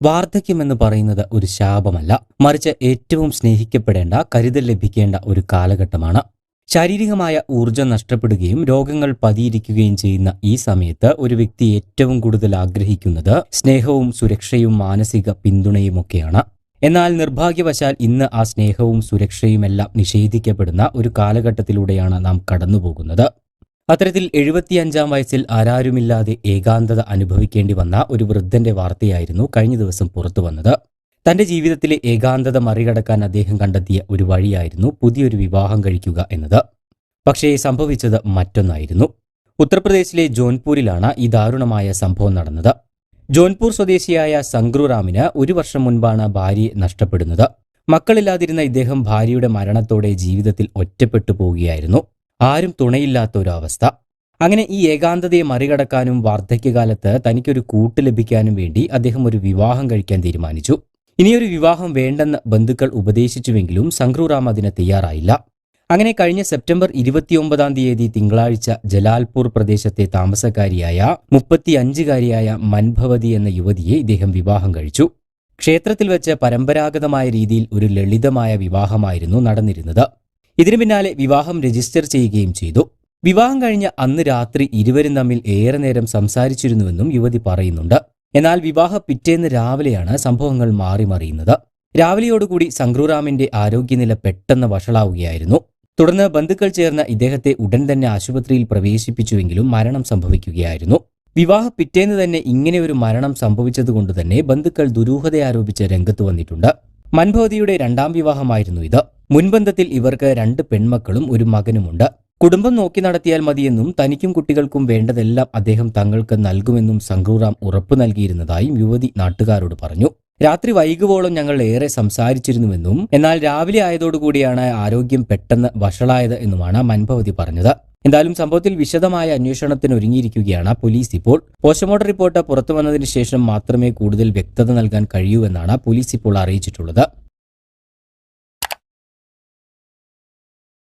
വാർദ്ധക്യമെന്ന് പറയുന്നത് ഒരു ശാപമല്ല. മറിച്ച് ഏറ്റവും സ്നേഹിക്കപ്പെടേണ്ട കരുതൽ ലഭിക്കേണ്ട ഒരു കാലഘട്ടമാണ്. ശാരീരികമായ ഊർജം നഷ്ടപ്പെടുകയും രോഗങ്ങൾ പതിയിരിക്കുകയും ചെയ്യുന്ന ഈ സമയത്ത് ഒരു വ്യക്തി ഏറ്റവും കൂടുതൽ ആഗ്രഹിക്കുന്നത് സ്നേഹവും സുരക്ഷയും മാനസിക പിന്തുണയുമൊക്കെയാണ്. എന്നാൽ നിർഭാഗ്യവശാൽ ഇന്ന് ആ സ്നേഹവും സുരക്ഷയുമെല്ലാം നിഷേധിക്കപ്പെടുന്ന ഒരു കാലഘട്ടത്തിലൂടെയാണ് നാം കടന്നുപോകുന്നത്. അത്തരത്തിൽ എഴുപത്തിയഞ്ചാം വയസ്സിൽ ആരാരുമില്ലാതെ ഏകാന്തത അനുഭവിക്കേണ്ടി വന്ന ഒരു വൃദ്ധന്റെ വാർത്തയായിരുന്നു കഴിഞ്ഞ ദിവസം പുറത്തു വന്നത്. തന്റെ ജീവിതത്തിലെ ഏകാന്തത മറികടക്കാൻ അദ്ദേഹം കണ്ടെത്തിയ ഒരു വഴിയായിരുന്നു പുതിയൊരു വിവാഹം കഴിക്കുക എന്നത്. പക്ഷേ സംഭവിച്ചത് മറ്റൊന്നായിരുന്നു. ഉത്തർപ്രദേശിലെ ജോൺപൂരിലാണ് ഈ ദാരുണമായ സംഭവം നടന്നത്. ജോൺപൂർ സ്വദേശിയായ സംഗ്രുറാമിന് ഒരു വർഷം മുൻപാണ് ഭാര്യയെ നഷ്ടപ്പെടുന്നത്. മക്കളില്ലാതിരുന്ന ഇദ്ദേഹം ഭാര്യയുടെ മരണത്തോടെ ജീവിതത്തിൽ ഒറ്റപ്പെട്ടു പോവുകയായിരുന്നു. ആരും തുണയില്ലാത്ത ഒരു അവസ്ഥ അങ്ങനെ ഈ ഏകാന്തതയെ മറികടക്കാനും വാർദ്ധക്യകാലത്ത് തനിക്കൊരു കൂട്ട് ലഭിക്കാനും വേണ്ടി അദ്ദേഹം ഒരു വിവാഹം കഴിക്കാൻ തീരുമാനിച്ചു. ഇനിയൊരു വിവാഹം വേണ്ടെന്ന് ബന്ധുക്കൾ ഉപദേശിച്ചുവെങ്കിലും സംഗ്രൂറാം അതിന് തയ്യാറായില്ല. അങ്ങനെ കഴിഞ്ഞ സെപ്റ്റംബർ ഇരുപത്തിയൊമ്പതാം തീയതി തിങ്കളാഴ്ച ജലാൽപൂർ പ്രദേശത്തെ താമസക്കാരിയായ മുപ്പത്തിയഞ്ചുകാരിയായ മൻഭവതി എന്ന യുവതിയെ ഇദ്ദേഹം വിവാഹം കഴിച്ചു. ക്ഷേത്രത്തിൽ വെച്ച് പരമ്പരാഗതമായ രീതിയിൽ ഒരു ലളിതമായ വിവാഹമായിരുന്നു നടന്നിരുന്നത്. ഇതിനു പിന്നാലെ വിവാഹം രജിസ്റ്റർ ചെയ്യുകയും ചെയ്തു. വിവാഹം കഴിഞ്ഞ അന്ന് രാത്രി ഇരുവരും തമ്മിൽ ഏറെ നേരം സംസാരിച്ചിരുന്നുവെന്നും യുവതി പറയുന്നുണ്ട്. എന്നാൽ വിവാഹ പിറ്റേന്ന് രാവിലെയാണ് സംഭവങ്ങൾ മാറിമറിയുന്നത് രാവിലെയോടുകൂടി സംഗ്രൂറാമിന്റെ ആരോഗ്യനില പെട്ടെന്ന് വഷളാവുകയായിരുന്നു. തുടർന്ന് ബന്ധുക്കൾ ചേർന്ന ഇദ്ദേഹത്തെ ഉടൻ തന്നെ ആശുപത്രിയിൽ പ്രവേശിപ്പിച്ചുവെങ്കിലും മരണം സംഭവിക്കുകയായിരുന്നു. വിവാഹ പിറ്റേന്ന് തന്നെ ഇങ്ങനെ ഒരു മരണം സംഭവിച്ചതുകൊണ്ട് തന്നെ ബന്ധുക്കൾ ദുരൂഹത ആരോപിച്ച് രംഗത്ത് വന്നിട്ടുണ്ട്. മൻഭോതിയുടെ രണ്ടാം വിവാഹമായിരുന്നു ഇത്. മുൻബന്ധത്തിൽ ഇവർക്ക് രണ്ട് പെൺമക്കളും ഒരു മകനുമുണ്ട്. കുടുംബം നോക്കി നടത്തിയാൽ മതിയെന്നും തനിക്കും കുട്ടികൾക്കും വേണ്ടതെല്ലാം അദ്ദേഹം തങ്ങൾക്ക് നൽകുമെന്നും സംഗ്രൂറാം ഉറപ്പു നൽകിയിരുന്നതായും യുവതി നാട്ടുകാരോട് പറഞ്ഞു. രാത്രി വൈകുവോളം ഞങ്ങൾ ഏറെ സംസാരിച്ചിരുന്നുവെന്നും എന്നാൽ രാവിലെ ആയതോടുകൂടിയാണ് ആരോഗ്യം പെട്ടെന്ന് വഷളായത് എന്നുമാണ് മൻഭവതി പറഞ്ഞത്. എന്തായാലും സംഭവത്തിൽ വിശദമായ അന്വേഷണത്തിന് ഒരുങ്ങിയിരിക്കുകയാണ് പോലീസ് ഇപ്പോൾ. പോസ്റ്റ്മോർട്ടം റിപ്പോർട്ട് പുറത്തു വന്നതിന് ശേഷം മാത്രമേ കൂടുതൽ വ്യക്തത നൽകാൻ കഴിയൂ എന്നാണ് പോലീസ് ഇപ്പോൾ അറിയിച്ചിട്ടുള്ളത്.